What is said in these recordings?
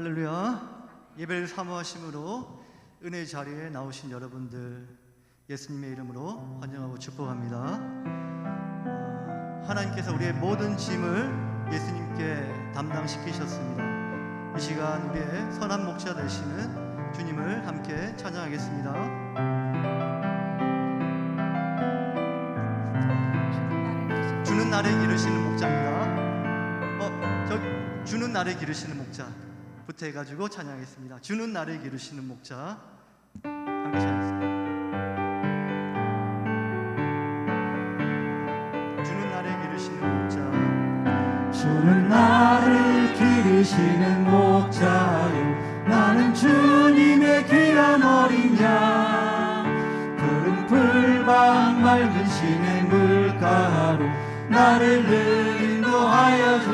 할렐루야. 예배를 사모하심으로 은혜 자리에 나오신 여러분들 예수님의 이름으로 환영하고 축복합니다. 어, 하나님께서 우리의 모든 짐을 예수님께 담당시키셨습니다. 이 시간 우리의 선한 목자 되시는 주님을 함께 찬양하겠습니다. 주는 날에 기르시는 목자입니다. 어, 저 주는 날에 기르시는 목자 부터 해가지고 찬양하겠습니다. 주는 날에 기르시는 목자 함께 찬양했습니다. 주는 날에 기르시는 목자 주는 나를 기르시는 목자요 나는 주님의 귀한 어린 양 푸른 풀밭 맑은 시내 물가로 나를 늘 인도하여 주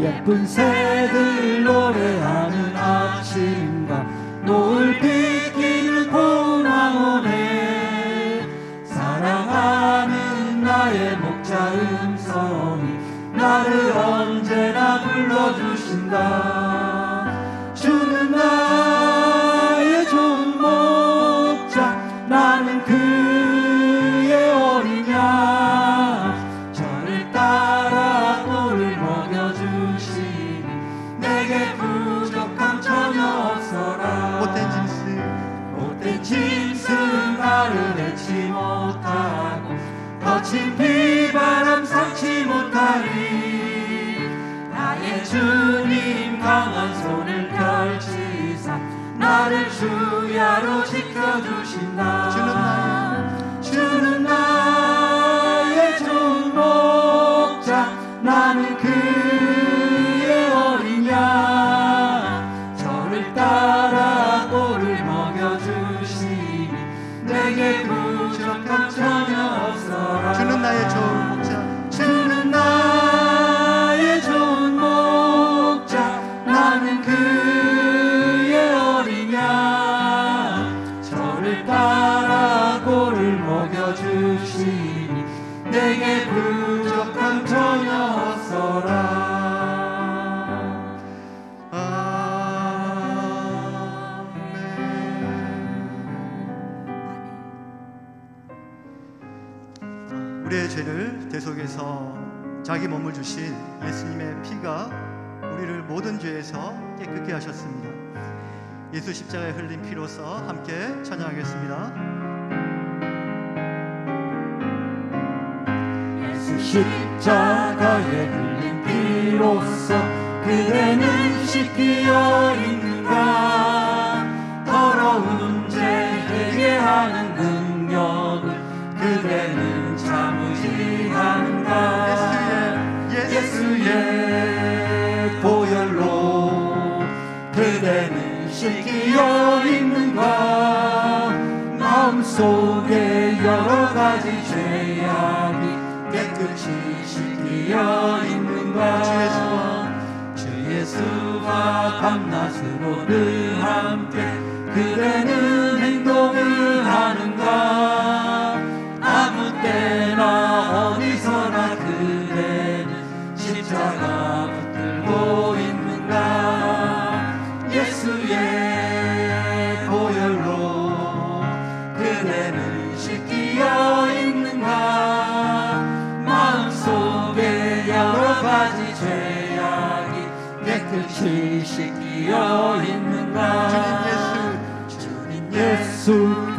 예쁜 새들 노래하는 아침과 노을 비키는 봄나오네. 사랑하는 나의 목자 음성이 나를 언제나 불러주신다 손을 펼치사. 나를 주야로 지켜주신다. 주는 나 우리의 죄를 대속해서 자기 몸을 주신 예수님의 피가 우리를 모든 죄에서 깨끗게 하셨습니다. 예수 십자가에 흘린 피로서 함께 찬양하겠습니다. 십자가에 흘린 피로써 그대는 씻기어 있는가 그대는 씻기어 있는가? 마음속에 여러 가지 죄악이 깨끗이 씻기어 있는가? 주 예수와 밤낮으로 늘 함께 그대는 행동을 하는가? 아무 때나 어디서나 그대는 십자가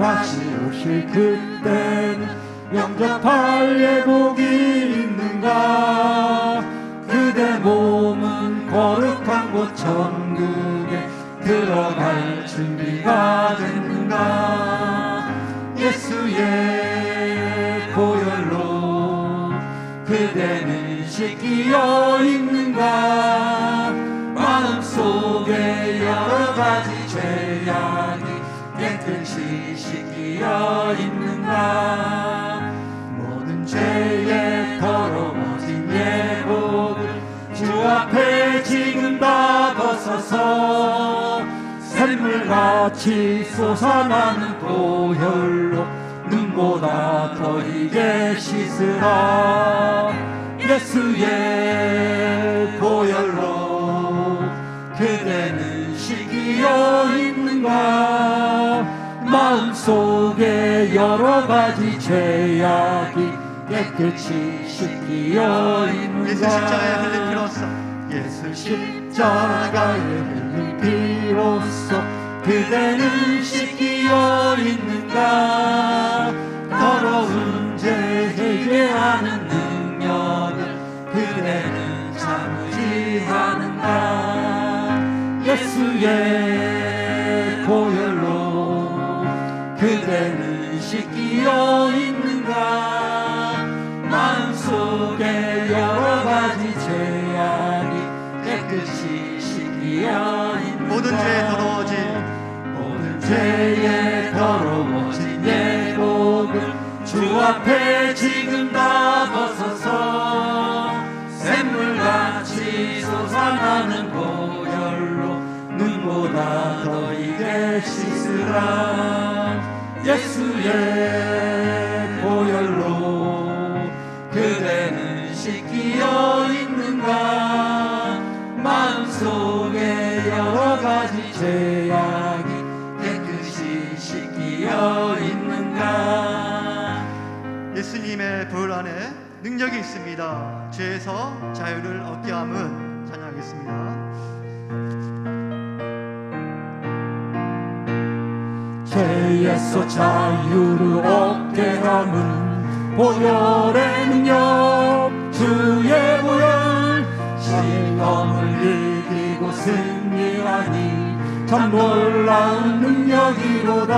다시 오실 그때는 영접할 예복이 있는가 다 벗어서. 샘물같이 솟아나는 보혈로 눈보다 더 희게 씻으라. 예수의 보혈로 그대는 시기어 있는가? 마음속에 여러 가지 죄악이 깨끗이 씻기어 있는가? 예수 십자가에 흘린 피로써 예수 십자 흘린 피로써 그대는 씻기어 있는가? 더러운 죄 회개하는 능력을 그대는 참으지 않는가? 예수의 죄에 더러워진 예복을 주 앞에 지금 다 벗어서 샘물같이 솟아나는 보혈로 눈보다 더 이게 씻으라. 예수의 능력이 있습니다. 죄에서 자유를 얻게 함은 찬양하겠습니다. 죄에서 자유를 얻게 함은 보혈의 능력 주의 보혈 시험을 이기고 승리하니 참 놀라운 능력이로다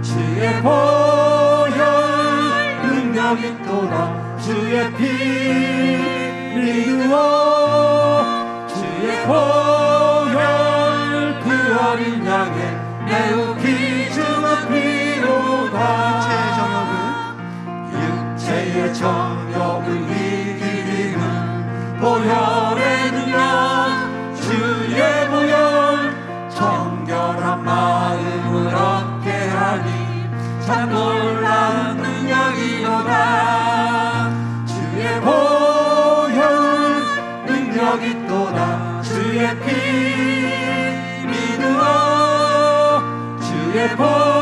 주의 보혈 있도다 주의 피 믿으오 주의 보혈 그 어린 양의 매우 귀중한 피로다. 육체의 정욕은? 육체의 정욕을 이기는 보혈의 능력 주의 보혈 정결한 마음을 얻게 하니 참 놀라 주의 보혈 능력 있도다 주의 피 믿으오 주의 보혈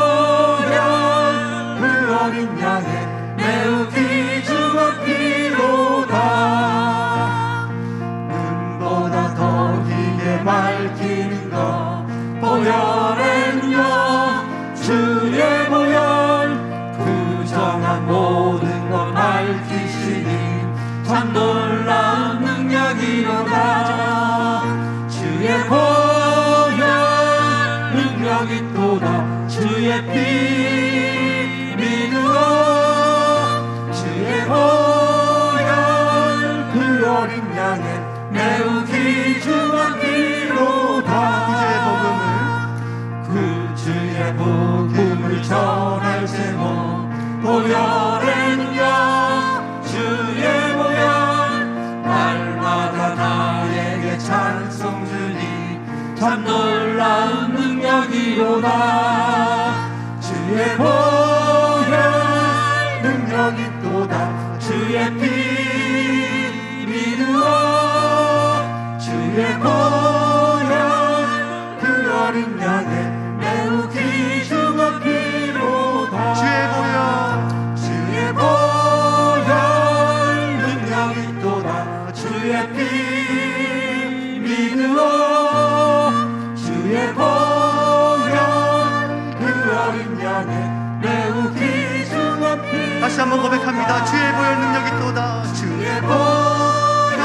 다시 한번 고백합니다. 주의 보혈 능력이 또다. 주의 보혈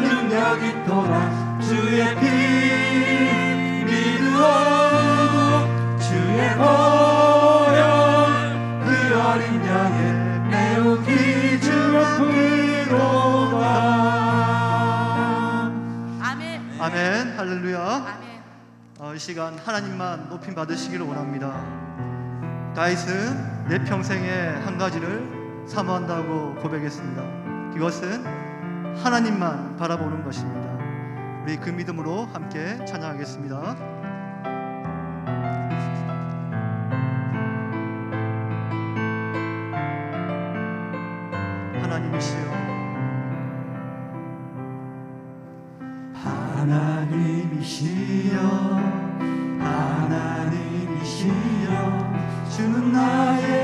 능력이 또다. 주의 피 믿으오 주의 보혈 그 어린 양의 매우 기주 앞으로 가 아멘 아멘 할렐루야 아멘. 어, 이 시간 하나님만 높임 받으시기를 원합니다 다윗은 내 평생에 한 가지를 사모한다고 고백했습니다. 이것은 하나님만 바라보는 것입니다. 우리 그 믿음으로 함께 찬양하겠습니다. 하나님이시여 하나님이시여 주는 나의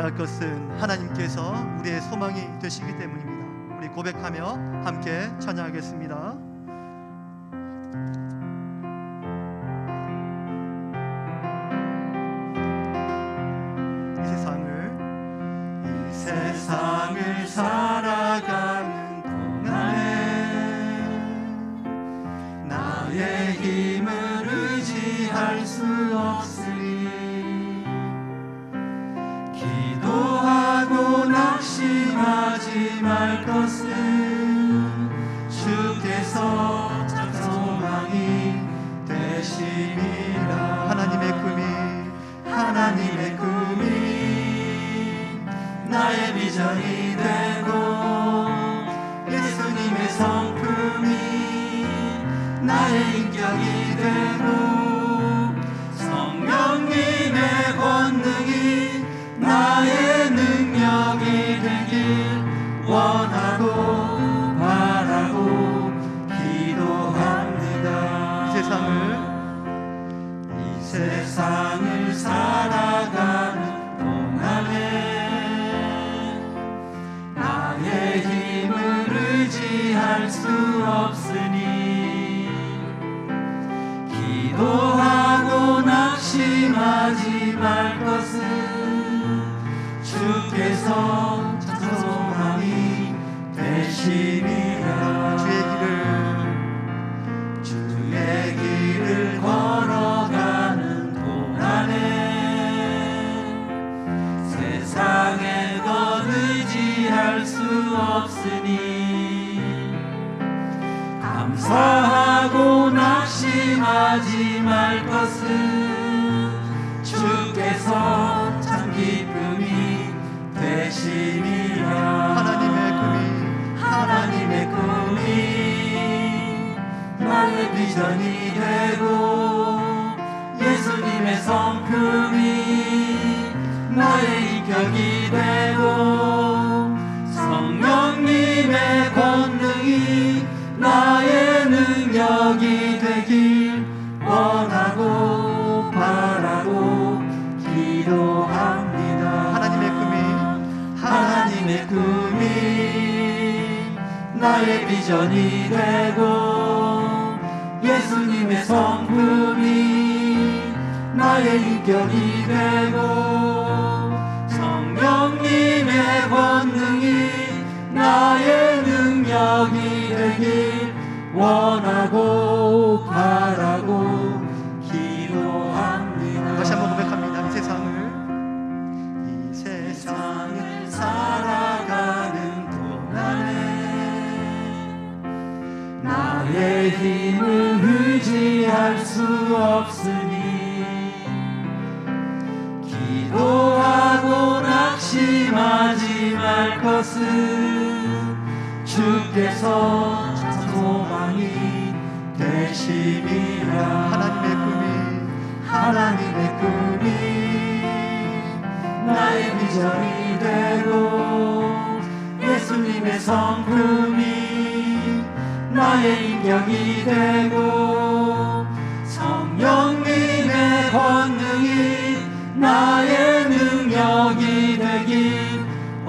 낙심하지 말 것은 하나님께서 우리의 소망이 되시기 때문입니다. 우리 고백하며 함께 찬양하겠습니다. 이 세상을 살아가는 동안에 나의 힘을 의지할 수 없으 세상을 살아가는 동안에 나의 힘을 의지할 수 없으니 기도하고 낙심하지 말 것은 주께서 참 소망이 되시 하지 말 것은 주께서 참 기쁨이 되시니라. 하나님의 꿈이. 하나님의 꿈이. 나의 비전이 것은 주께서 참 소망이 되심이라. 하나님의 꿈이. 하나님의 꿈이 나의 비전이 되고 예수님의 성품이 나의 인격이 되고 성령님의 권능이 나의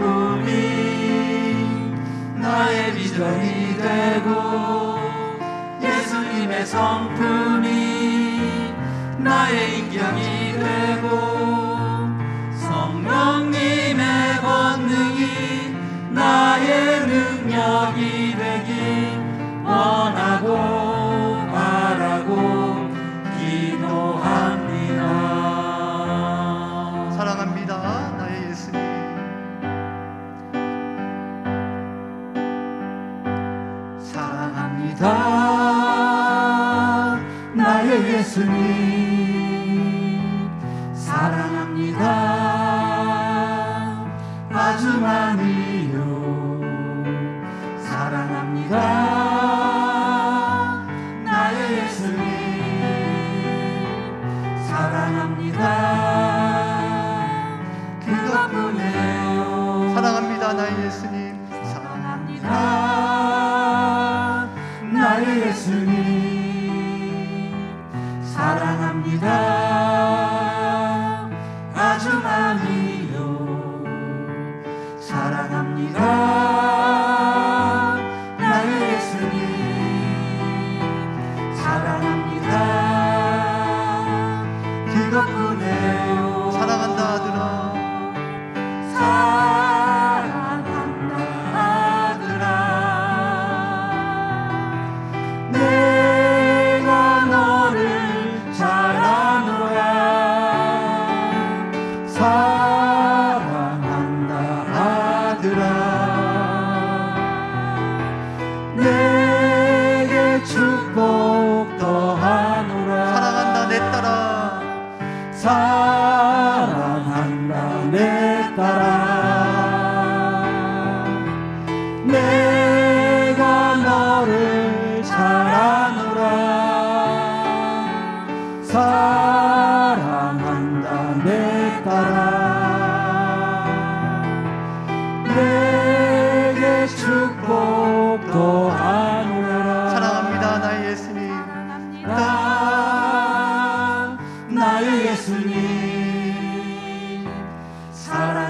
꿈이 나의 비전이 되고 예수님의 성품이 나의 인격이 되고 성령님의 권능이 나의 능력이 되길 원하고 listening.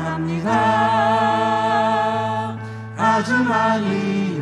감사합니다. 아주 많이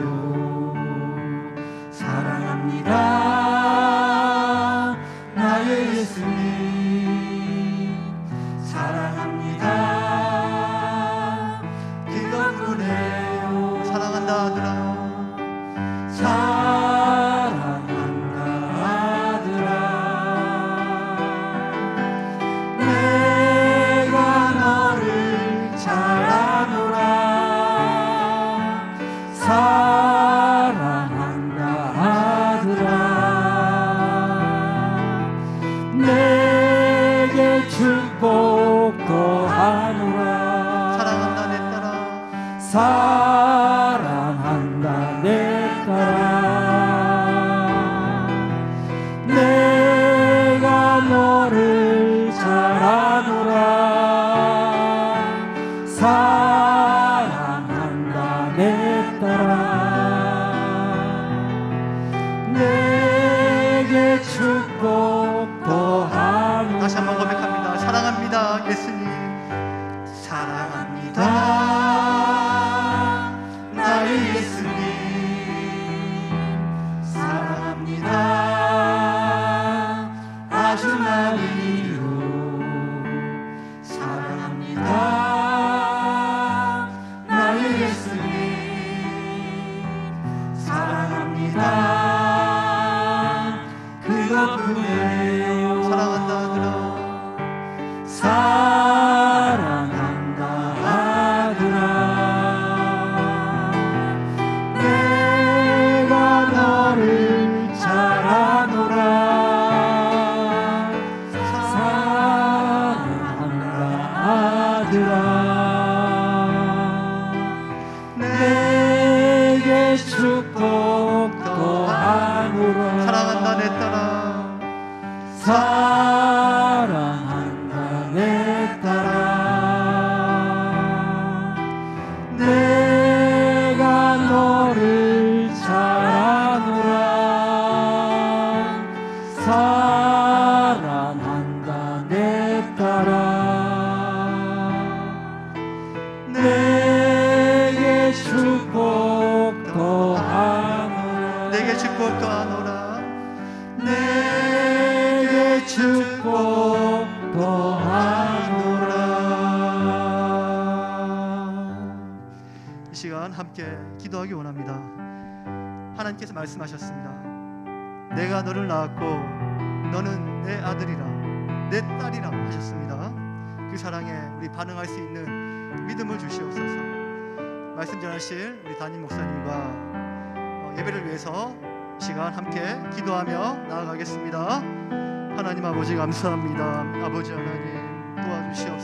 말씀하셨습니다. 내가 너를 낳았고 너는 내 아들이라 내 딸이라 하셨습니다. 그 사랑에 우리 반응할 수 있는 믿음을 주시옵소서. 말씀 전하실 우리 담임 목사님과 어, 예배를 위해서 시간 함께 기도하며 나아가겠습니다. 하나님 아버지 감사합니다. 아버지 하나님 도와주시옵소서.